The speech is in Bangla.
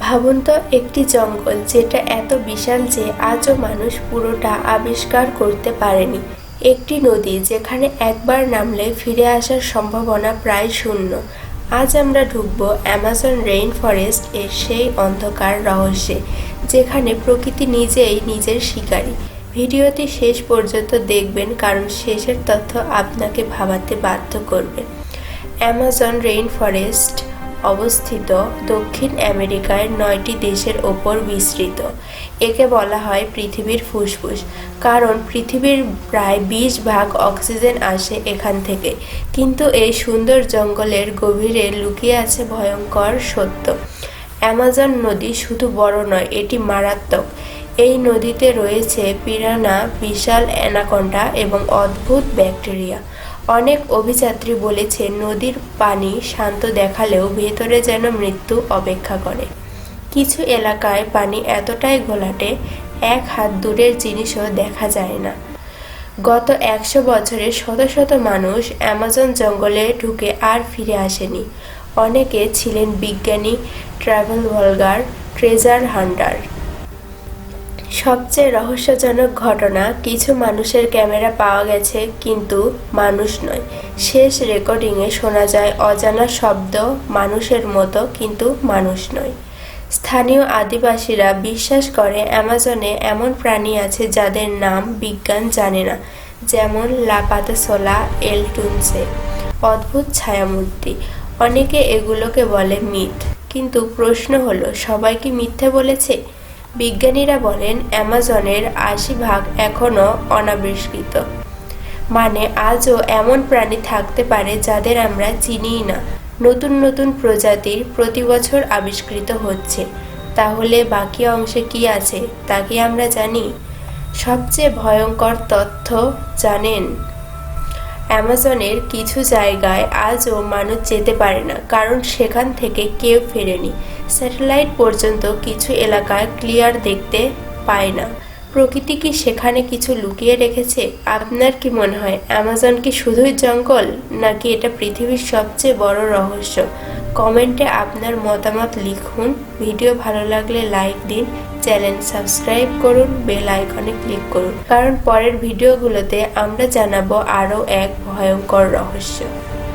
ভাবুন তো একটি জঙ্গল যেটা এত বিশাল যে আজও মানুষ পুরোটা আবিষ্কার করতে পারেনি। একটি নদী যেখানে একবার নামলে ফিরে আসার সম্ভাবনা প্রায় শূন্য। আজ আমরা ঢুকব অ্যামাজন রেইন ফরেস্ট এর সেই অন্ধকার রহস্যে, যেখানে প্রকৃতি নিজেই নিজের শিকারী। ভিডিওটি শেষ পর্যন্ত দেখবেন কারণ শেষের তথ্য আপনাকে ভাবাতে বাধ্য করবে। অ্যামাজন রেইন ফরেস্ট অবস্থিত দক্ষিণ আমেরিকার নয়টি দেশের ওপর বিস্তৃত। একে বলা হয় পৃথিবীর ফুসফুস, কারণ পৃথিবীর প্রায় বিশ ভাগ অক্সিজেন আসে এখান থেকে। কিন্তু এই সুন্দর জঙ্গলের গভীরে লুকিয়ে আছে ভয়ঙ্কর সত্য। অ্যামাজন নদী শুধু বড় নয়, এটি মারাত্মক। এই নদীতে রয়েছে পিরানা, বিশাল অ্যানাকন্ডা এবং অদ্ভুত ব্যাকটেরিয়া। অনেক অভিযাত্রী বলেছে, নদীর পানি শান্ত দেখালেও ভেতরে যেন মৃত্যু অপেক্ষা করে। কিছু এলাকায় পানি এতটাই ঘোলাটে, এক হাত দূরের জিনিসও দেখা যায় না। গত একশো বছরে শত শত মানুষ অ্যামাজন জঙ্গলে ঢুকে আর ফিরে আসেনি। অনেকে ছিলেন বিজ্ঞানী, ট্রাভেল ভলগার, ট্রেজার হান্টার। সবচেয়ে রহস্যজনক ঘটনা, কিছু মানুষের ক্যামেরা পাওয়া গেছে, কিন্তু মানুষ নয়। শেষ রেকর্ডিংয়ে শোনা যায়, অজানা শব্দ মানুষের মতো, কিন্তু মানুষ নয়। স্থানীয় আদিবাসীরা বিশ্বাস করে, অ্যামাজনে এমন প্রাণী আছে যাদের নাম বিজ্ঞান জানে না, যেমন লাপাতাসোলা, এলটুনসে। অদ্ভুত ছায়ামূর্তি। অনেকে এগুলোকে বলে মিথ। কিন্তু প্রশ্ন হলো, সবাই কি মিথ্যে বলেছে? বিজ্ঞানীরা বলেন, অ্যামাজনের আশি ভাগ এখনও অনাবিষ্কৃত। মানে আজও এমন প্রাণী থাকতে পারে যাদের আমরা চিনিই না। নতুন নতুন প্রজাতির প্রতি বছর আবিষ্কৃত হচ্ছে। তাহলে বাকি অংশে কি আছে, তা কি আমরা জানি? সবচেয়ে ভয়ঙ্কর তথ্য জানেন অ্যামাজনের কিছু জায়গায় আজও মানুষ যেতে পারে না, কারণ সেখান থেকে কেউ ফেরেনি। স্যাটেলাইট পর্যন্ত কিছু এলাকায় ক্লিয়ার দেখতে পায় না। প্রকৃতি কি সেখানে কিছু লুকিয়ে রেখেছে? আপনার কি মনে হয়, অ্যামাজন কি শুধুই জঙ্গল, নাকি এটা পৃথিবীর সবচেয়ে বড় রহস্য? কমেন্টে আপনার মতামত লিখুন। ভিডিও ভালো লাগলে লাইক দিন, চ্যানেল সাবস্ক্রাইব করুন, বেল আইকনে ক্লিক করুন। কারণ পরের ভিডিওগুলোতে আমরা জানাব আরও এক ভয়ঙ্কর রহস্য।